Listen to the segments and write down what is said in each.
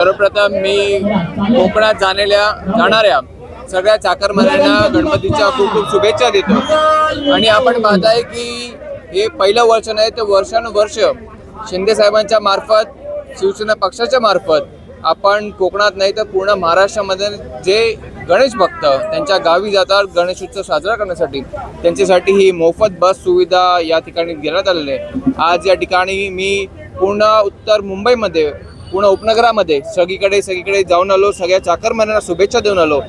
सर्वप्रथम मी कोकणात जाणाऱ्या जाणाऱ्या सगळ्या चाकरमान्यांना गणपतीच्या खूप खूप शुभेच्छा देतो. आणि आपण पाहताय की हे पहिलं वर्ष नाही तर वर्षानुवर्ष शिंदे साहेबांच्या मार्फत शिवसेना पक्षाच्या मार्फत आपण कोकणात नाही तर पूर्ण महाराष्ट्रामध्ये जे गणेश भक्त त्यांच्या गावी जातात गणेश उत्सव साजरा करण्यासाठी त्यांच्यासाठी ही मोफत बस सुविधा या ठिकाणी देण्यात आलेली आहे. आज या ठिकाणी मी पूर्ण उत्तर मुंबईमध्ये पूर्ण उपनगरामध्ये सगळीकडे सगळीकडे जाऊन आलो सगळ्या चाकरमान्यांना शुभेच्छा देऊन आलो.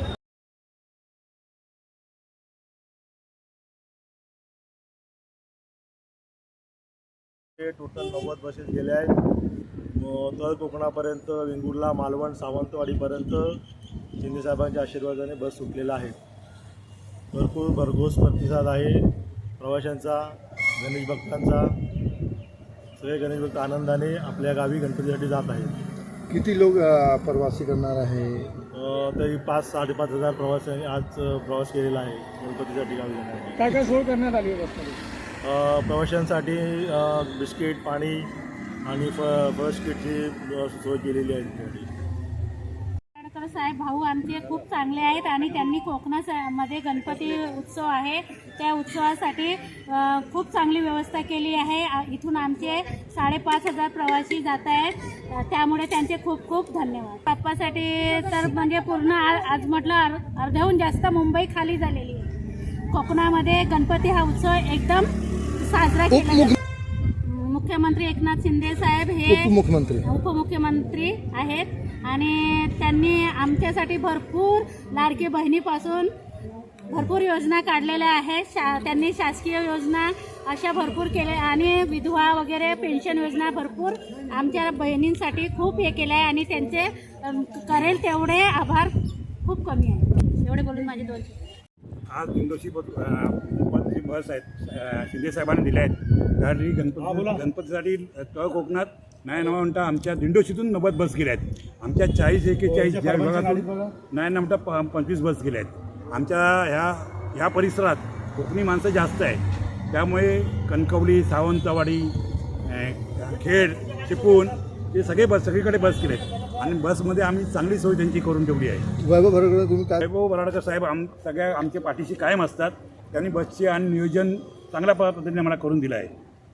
टोटल नव्वद बसेस गेले आहेत. तळ कोकणापर्यंत वेंगुर्ला मालवण सावंतवाडीपर्यंत शिंदेसाहेबांच्या आशीर्वादाने बस सुटलेल्या आहेत भरपूर भरघोस प्रतिसाद आहे. प्रवाशांचा गणेश भक्तांचा सगळे गणेश भक्त आनंदाने आपल्या गावी गणपतीसाठी जात आहेत. किती लोक अ, प्रवासी करणार आहे? अं, तरी पाच साडेपाच हजार प्रवाशांनी आज अं, प्रवास केलेला आहे गणपतीसाठी गावी जाण्यासाठी काय काय सोय करण्यात आली आहे बसमध्ये अ, प्रवाशांसाठी अ, बिस्किट पाणी आणि फ फर्स्ट किटची अ, सोय केलेली आहे त्यासाठी साहेब भाऊ आमचे खूप चांगले आहेत आणि त्यांनी कोकणामध्ये गणपती उत्सव आहे. त्या उत्सवासाठी खूप चांगली व्यवस्था केली आहे. इथून आमचे साडेपाच हजार प्रवासी जात आहेत. त्यामुळे त्यांचे खूप खूप धन्यवाद. बाप्पासाठी तर म्हणजे पूर्ण आज म्हटलं अर- अर्ध्याहून जास्त मुंबई खाली झालेली आहे. कोकणामध्ये गणपती हा उत्सव एकदम साजरा केला जातो. मुख्यमंत्री एकनाथ शिंदे साहेब हे उपमुख्यमंत्री. उपमुख्यमंत्री आहेत. आणि त्यांनी आमच्यासाठी भरपूर लाडकी बहिणीपासून भरपूर योजना काढलेल्या आहेत. शा त्यांनी शासकीय योजना अशा भरपूर केल्या आणि विधवा वगैरे पेन्शन योजना भरपूर आमच्या बहिणींसाठी खूप हे केलं आहे आणि त्यांचे करेल तेवढे आभार खूप कमी आहे एवढे बोलून माझे दोन आज दिंडोशी बस आहेत. शिंदे साहेबांनी दिल्या आहेत. गणपती गणपतीसाठी तळ कोकणात नाही नवा म्हणता आमच्या दिंडोशीतून नव्वद बस गेल्या आहेत. आमच्या चाळीस एकेचाळीस ज्या विभागातून नाही ना म्हणता प पंचवीस बस गेल्या आहेत. आमच्या ह्या ह्या परिसरात कोकणी माणसं जास्त आहे त्यामुळे कणकवली सावंतवाडी खेड चिपळूण हे सगळे बस सगळीकडे बस गेले आहेत. आणि बसमध्ये आम्ही चांगली सोय त्यांची करून ठेवली आहे. वैभव भरकडे तुम्ही काय वैभव बराडकर साहेब आम सगळ्या आमच्या पाठीशी कायम असतात. त्यांनी बसचे आणि नियोजन चांगल्या पद्धतीने आम्हाला करून दिलं आहे.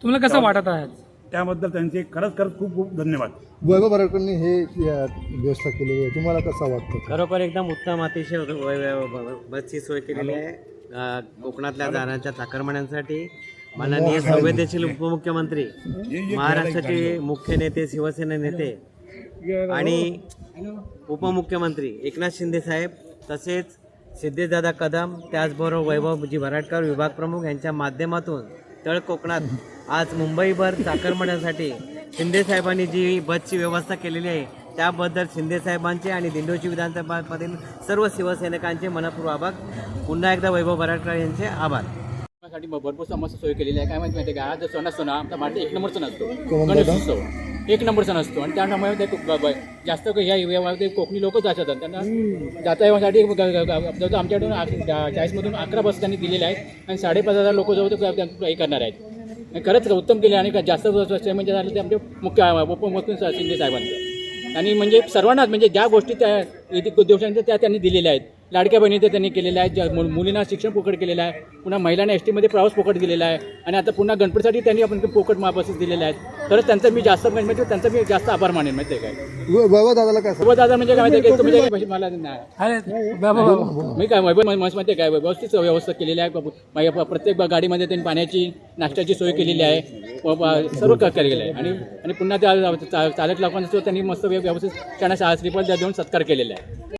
तुम्हाला कसं वाटत आहे त्याबद्दल त्यांचे खरंच खरंच खूप खूप धन्यवाद. वैभव भरकडनी हे या व्यवस्था केलेली आहे. तुम्हाला कसं वाटतं? खरोखर एकदम उत्तम अतिशय बसची सोय केलेली आहे. अ, कोकणातल्या जाण्याच्या चाकरमान्यांसाठी माननीय संवेदनशील उपमुख्यमंत्री महाराष्ट्राचे मुख्य नेते शिवसेना नेते आणि उपमुख्यमंत्री एकनाथ शिंदे साहेब तसेच सिद्धेशदादा कदम त्याचबरोबर वैभवजी भराडकर विभाग प्रमुख यांच्या माध्यमातून तळ कोकणात आज मुंबईभर चाकरमान्यांसाठी शिंदे साहेबांनी जी बसची व्यवस्था केलेली आहे त्याबद्दल शिंदे साहेबांचे आणि दिंडोची विधानसभामधील सर्व शिवसैनिकांचे मनपूर्व आभार. पुन्हा एकदा वैभव भराडकर यांचे आभार. साठी भरपूर समस्या सोय केलेली आहे. काय माहिती माहिती आहे का? आज सण असतो ना आमचा भारत एक नंबर सण असतो. गणेश? उत्सव. एक नंबर सण असतो. आणि त्यामुळे ते जास्त ह्या व्यवहारात कोकणी लोकच जातात त्यांना जाता येण्यासाठी आमच्याकडून चाळीसमधून अकरा बस त्यांनी दिलेल्या आहेत. आणि साडेपाच हजार लोक जवळ हे करणार आहेत. आणि खरंच उत्तम केले आणि जास्त म्हणजे झालं ते आमचे मुख्य उपमुख्य शिंदे साहेबांचं. आणि म्हणजे सर्वांनाच म्हणजे ज्या गोष्टी त्या उद्योगांच्या त्या त्यांनी दिलेल्या आहेत. लाडक्या बहिणी ते त्यांनी केलेल्या आहेत ज्या मुलींना शिक्षण फुकट केलेलं आहे पुन्हा महिलांना एस टीमध्ये प्रवास फुकट दिलेला आहे आणि आता पुन्हा गणपतीसाठी त्यांनी आपण फुकट मा बसेस दिलेल्या आहेत. तरच त्यांचं मी जास्त म्हणजे त्यांचा मी जास्त आभार मानेन माहिती आहे काय? दादाला काय सोबत दादा म्हणजे काय माहिती आहे? की तुम्ही जे काही मला नाही. अरे बाबा बाबा. मी काय वैभव मस्त माहिती आहे काय? व्यवस्थित व्यवस्था केलेली आहे. प्रत्येक गाडीमध्ये त्यांनी पाण्याची नाश्त्याची सोय केलेली आहे. सर्व केलेलं आहे. आणि आणि पुन्हा त्या चालक लोकांना सुद्धा त्यांनी मस्त व्यवस्थित त्यांना श्रीफळ देऊन सत्कार केलेला आहे.